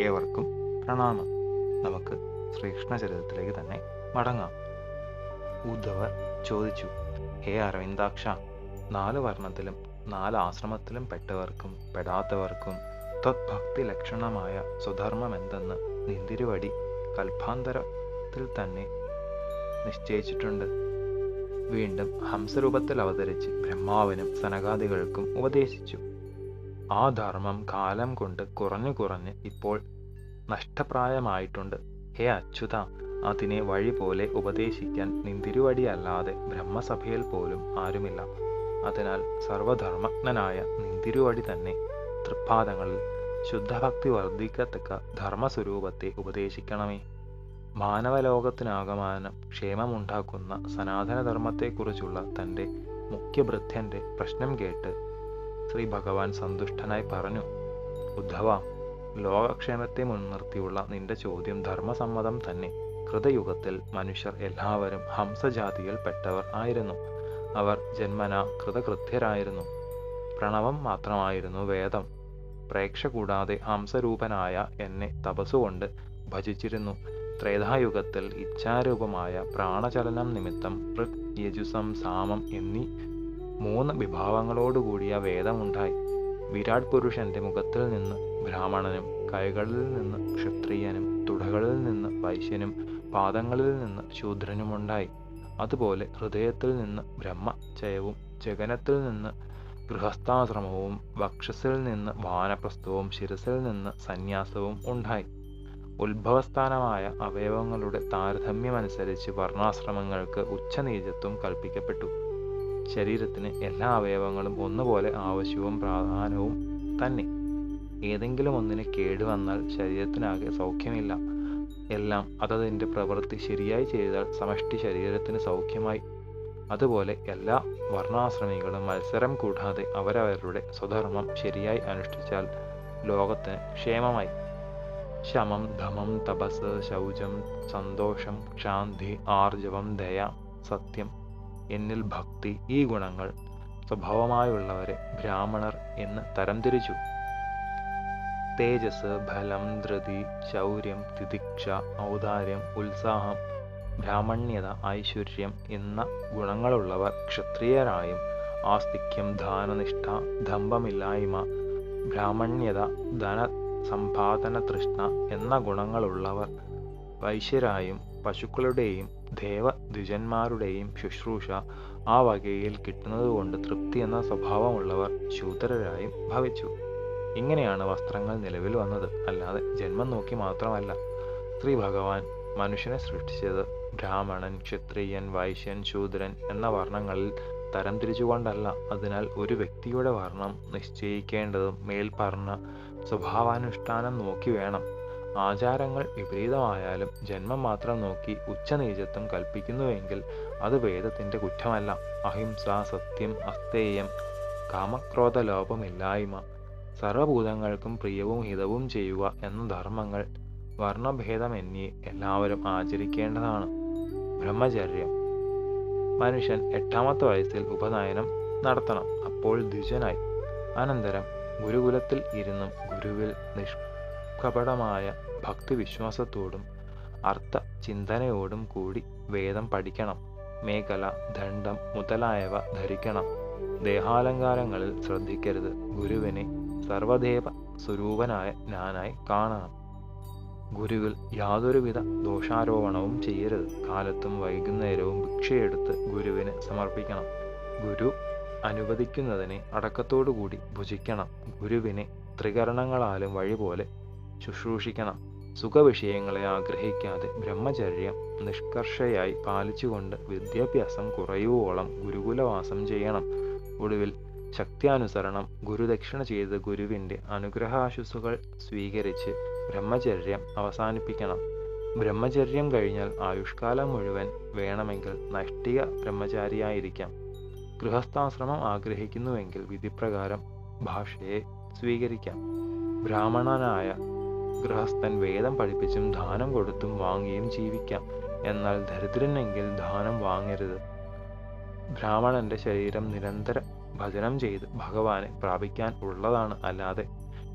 ഏവർക്കും പ്രണാമം. നമുക്ക് ശ്രീകൃഷ്ണ ചരിതത്തിലേക്ക് തന്നെ മടങ്ങാം. ഉദ്ധവർ ചോദിച്ചു ഹേ അരവിന്ദാക്ഷ നാല് വർണത്തിലും നാല് ആശ്രമത്തിലും പെട്ടവർക്കും പെടാത്തവർക്കും തദ്ഭക്തി ലക്ഷണമായ സ്വധർമ്മം എന്തെന്ന് നിന്തിരുവടി കൽഭാന്തരത്തിൽ തന്നെ നിശ്ചയിച്ചിട്ടുണ്ട്. വീണ്ടും ഹംസരൂപത്തിൽ അവതരിച്ച് ബ്രഹ്മാവിനും സനകാദികൾക്കും ഉപദേശിച്ചു. ആ ധർമ്മം കാലം കൊണ്ട് കുറഞ്ഞു കുറഞ്ഞ് ഇപ്പോൾ നഷ്ടപ്രായമായിട്ടുണ്ട്. ഹേ അച്യുത അതിനെ വഴി പോലെ ഉപദേശിക്കാൻ നിന്തിരുവടിയല്ലാതെ ബ്രഹ്മസഭയിൽ പോലും ആരുമില്ല. അതിനാൽ സർവധർമ്മജ്ഞനായ നിന്തിരുവടി തന്നെ തൃപ്പാദങ്ങളിൽ ശുദ്ധഭക്തി വർദ്ധിക്കത്തക്ക ധർമ്മസ്വരൂപത്തെ ഉപദേശിക്കണമേ. മാനവലോകത്തിനാകമാനം ക്ഷേമമുണ്ടാക്കുന്ന സനാതനധർമ്മത്തെക്കുറിച്ചുള്ള തന്റെ മുഖ്യഭൃത്യന്റെ പ്രശ്നം കേട്ട് ശ്രീ ഭഗവാൻ സന്തുഷ്ടനായി പറഞ്ഞു ഉദ്ധവ ലോകക്ഷേമത്തെ മുൻനിർത്തിയുള്ള നിന്റെ ചോദ്യം ധർമ്മസമ്മതം തന്നെ. കൃതയുഗത്തിൽ മനുഷ്യർ എല്ലാവരും ഹംസജാതിയിൽപ്പെട്ടവർ ആയിരുന്നു. അവർ ജന്മന കൃതകൃത്യരായിരുന്നു. പ്രണവം മാത്രമായിരുന്നു വേദം. പ്രേക്ഷ കൂടാതെ ഹംസരൂപനായ എന്നെ തപസ്സുകൊണ്ട് ഭജിച്ചിരുന്നു. ത്രേതായുഗത്തിൽ ഇച്ഛാരൂപമായ പ്രാണചലനം നിമിത്തം യജുസം സാമം എന്നീ മൂന്ന് വിഭാവങ്ങളോടുകൂടിയ വേദമുണ്ടായി. വിരാട് പുരുഷന്റെ മുഖത്തിൽ നിന്ന് ബ്രാഹ്മണനും കൈകളിൽ നിന്ന് ക്ഷത്രിയനും തുടകളിൽ നിന്ന് വൈശ്യനും പാദങ്ങളിൽ നിന്ന് ശൂദ്രനുമുണ്ടായി. അതുപോലെ ഹൃദയത്തിൽ നിന്ന് ബ്രഹ്മചയവും ജഗനത്തിൽ നിന്ന് ഗൃഹസ്ഥാശ്രമവും വക്ഷസിൽ നിന്ന് വാനപ്രസ്ഥവും ശിരസിൽ നിന്ന് സന്യാസവും ഉണ്ടായി. ഉത്ഭവസ്ഥാനമായ അവയവങ്ങളുടെ താരതമ്യമനുസരിച്ച് വർണാശ്രമങ്ങൾക്ക് ഉച്ചനീചത്വം കൽപ്പിക്കപ്പെട്ടു. ശരീരത്തിന് എല്ലാ അവയവങ്ങളും ഒന്നുപോലെ ആവശ്യവും പ്രാധാന്യവും തന്നെ. ഏതെങ്കിലും ഒന്നിന് കേടുവന്നാൽ ശരീരത്തിനാകെ സൗഖ്യമില്ല. എല്ലാം അതതിന്റെ പ്രവൃത്തി ശരിയായി ചെയ്താൽ സമഷ്ടി ശരീരത്തിന് സൗഖ്യമായി. അതുപോലെ എല്ലാ വർണാശ്രമികളും മത്സരം കൂടാതെ അവരവരുടെ സ്വധർമ്മം ശരിയായി അനുഷ്ഠിച്ചാൽ ലോകത്തിന് ക്ഷേമമായി. ശമം ധമം തപസ് ശൗചം സന്തോഷം ശാന്തി ആർജവം ദയ സത്യം എന്നിൽ ഭക്തി ഈ ഗുണങ്ങൾ സ്വഭാവമായുള്ളവരെ ബ്രാഹ്മണർ എന്ന് തരംതിരിച്ചു. തേജസ് ഫലം ധൃതി ശൗര്യം തിദിക്ഷ ഔദാര്യം ഉത്സാഹം ബ്രാഹ്മണ്യത ഐശ്വര്യം എന്ന ഗുണങ്ങളുള്ളവർ ക്ഷത്രിയരായും ആസ്തിക്യം ദാനനിഷ്ഠ ദമ്പമില്ലായ്മ ബ്രാഹ്മണ്യത ധന സമ്പാദന തൃഷ്ണ എന്ന ഗുണങ്ങളുള്ളവർ വൈശ്യരായും പശുക്കളുടെയും ദേവദ്വിജന്മാരുടെയും ശുശ്രൂഷ ആ വകയിൽ കിട്ടുന്നതുകൊണ്ട് തൃപ്തി എന്ന സ്വഭാവമുള്ളവർ ശൂദ്രരായും ഭവിച്ചു. ഇങ്ങനെയാണ് വസ്ത്രങ്ങൾ നിലവിൽ വന്നത്. അല്ലാതെ ജന്മം നോക്കി മാത്രമല്ല ശ്രീ ഭഗവാൻ മനുഷ്യനെ സൃഷ്ടിച്ചത്. ബ്രാഹ്മണൻ ക്ഷത്രിയൻ വൈശ്യൻ ശൂദ്രൻ എന്ന വർണങ്ങളിൽ തരംതിരിച്ചുകൊണ്ടല്ല അതിനാൽ ഒരു വ്യക്തിയുടെ വർണം നിശ്ചയിക്കേണ്ടതും മേൽപ്പറഞ്ഞ സ്വഭാവാനുഷ്ഠാനം നോക്കി വേണം. ആചാരങ്ങൾ വിപരീതമായാലും ജന്മം മാത്രം നോക്കി ഉച്ചനീചത്വം കൽപ്പിക്കുന്നുവെങ്കിൽ അത് വേദത്തിന്റെ കുറ്റമല്ല. അഹിംസ സത്യം അസ്തേയം കാമക്രോധ ലോപമില്ലായ്മ സർവഭൂതങ്ങൾക്കും പ്രിയവും ഹിതവും ചെയ്യുക എന്ന ധർമ്മങ്ങൾ വർണഭേദമെന്യേ എല്ലാവരും ആചരിക്കേണ്ടതാണ്. ബ്രഹ്മചര്യം. മനുഷ്യൻ എട്ടാമത്തെ വയസ്സിൽ ഉപനയനം നടത്തണം. അപ്പോൾ ദ്വിജനായി. അനന്തരം ഗുരുകുലത്തിൽ ഇരുന്നും ഗുരുവിൽ നിഷ്കപടമായ ഭക്തിവിശ്വാസത്തോടും അർത്ഥ ചിന്തനയോടും കൂടി വേദം പഠിക്കണം. മേഖല ദണ്ഡം മുതലായവ ധരിക്കണം. ദേഹാലങ്കാരങ്ങളിൽ ശ്രദ്ധിക്കരുത്. ഗുരുവിനെ സർവദേവ സ്വരൂപനായ ഞാനായി കാണണം. ഗുരുവിൽ യാതൊരുവിധ ദോഷാരോപണവും ചെയ്യരുത്. കാലത്തും വൈകുന്നേരവും ഭിക്ഷയെടുത്ത് ഗുരുവിന് സമർപ്പിക്കണം. ഗുരു അനുവദിക്കുന്നതിനെ അടക്കത്തോടുകൂടി ഭുജിക്കണം. ഗുരുവിനെ ത്രികരണങ്ങളാലും വഴിപോലെ ശുശ്രൂഷിക്കണം. സുഖവിഷയങ്ങളെ ആഗ്രഹിക്കാതെ ബ്രഹ്മചര്യം നിഷ്കർഷയായി പാലിച്ചുകൊണ്ട് വിദ്യാഭ്യാസം കുറയുവോളം ഗുരുകുലവാസം ചെയ്യണം. ഒടുവിൽ ശക്തിയാനുസരണം ഗുരുദക്ഷിണ ചെയ്ത് ഗുരുവിന്റെ അനുഗ്രഹാശുസുകൾ സ്വീകരിച്ച് ബ്രഹ്മചര്യം അവസാനിപ്പിക്കണം. ബ്രഹ്മചര്യം കഴിഞ്ഞാൽ ആയുഷ്കാലം മുഴുവൻ വേണമെങ്കിൽ നഷ്ടിക ബ്രഹ്മചാരിയായിരിക്കാം. ഗൃഹസ്ഥാശ്രമം ആഗ്രഹിക്കുന്നുവെങ്കിൽ വിധിപ്രകാരം ഭാഷയെ സ്വീകരിക്കാം. ബ്രാഹ്മണനായ ഗൃഹസ്ഥൻ വേദം പഠിപ്പിച്ചും ദാനം കൊടുത്തും വാങ്ങിയും ജീവിക്കാം. എന്നാൽ ദരിദ്രനെങ്കിൽ ദാനം വാങ്ങരുത്. ബ്രാഹ്മണന്റെ ശരീരം നിരന്തരം ഭജനം ചെയ്ത് ഭഗവാനെ പ്രാപിക്കാൻ ഉള്ളതാണ്. അല്ലാതെ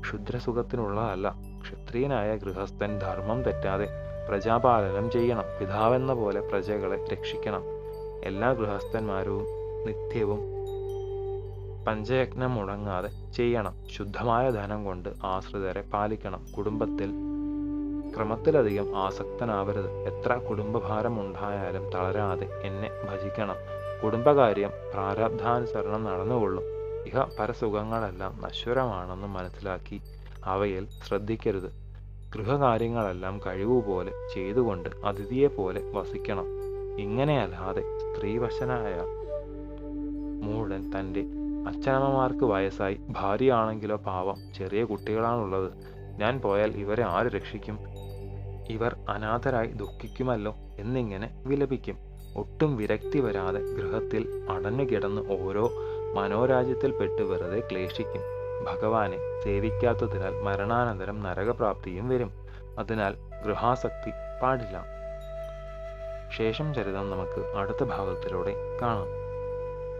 ക്ഷുദ്രസുഖത്തിനുള്ളതല്ല. ക്ഷത്രിയനായ ഗൃഹസ്ഥൻ ധർമ്മം തെറ്റാതെ പ്രജാപാലനം ചെയ്യണം. പിതാവെന്ന പോലെ പ്രജകളെ രക്ഷിക്കണം. എല്ലാ ഗൃഹസ്ഥന്മാരും നിത്യവും പഞ്ചയജ്ഞം മുടങ്ങാതെ ചെയ്യണം. ശുദ്ധമായ ധനം കൊണ്ട് ആശ്രിതരെ പാലിക്കണം. കുടുംബത്തിൽ ക്രമത്തിലധികം ആസക്തനാവരുത്. എത്ര കുടുംബഭാരം ഉണ്ടായാലും തളരാതെ എന്നെ ഭജിക്കണം. കുടുംബകാര്യം പ്രാരബ്ധാനുസരണം നടന്നുകൊള്ളും. ഇഹ പരസുഖങ്ങളെല്ലാം നശ്വരമാണെന്ന് മനസ്സിലാക്കി അവയിൽ ശ്രദ്ധിക്കരുത്. ഗൃഹകാര്യങ്ങളെല്ലാം കഴിവുപോലെ ചെയ്തുകൊണ്ട് അതിഥിയെ പോലെ വസിക്കണം. ഇങ്ങനെയല്ലാതെ സ്ത്രീവശനായ മൂടൻ തന്റെ അച്ഛനമ്മമാർക്ക് വയസ്സായി. ഭാര്യയാണെങ്കിലോ പാവം. ചെറിയ കുട്ടികളാണുള്ളത്. ഞാൻ പോയാൽ ഇവരെ ആര് രക്ഷിക്കും? ഇവർ അനാഥരായി ദുഃഖിക്കുമല്ലോ എന്നിങ്ങനെ വിലപിക്കും. ഒട്ടും വിരക്തി വരാതെ ഗൃഹത്തിൽ അടഞ്ഞു കിടന്ന് ഓരോ മനോരാജ്യത്തിൽപ്പെട്ട് വെറുതെ ക്ലേശിക്കും. ഭഗവാനെ സേവിക്കാത്തതിനാൽ മരണാനന്തരം നരകപ്രാപ്തിയും വരും. അതിനാൽ ഗൃഹാസക്തി പാടില്ല. ശേഷം ചരിതം നമുക്ക് അടുത്ത ഭാഗത്തിലൂടെ കാണാം.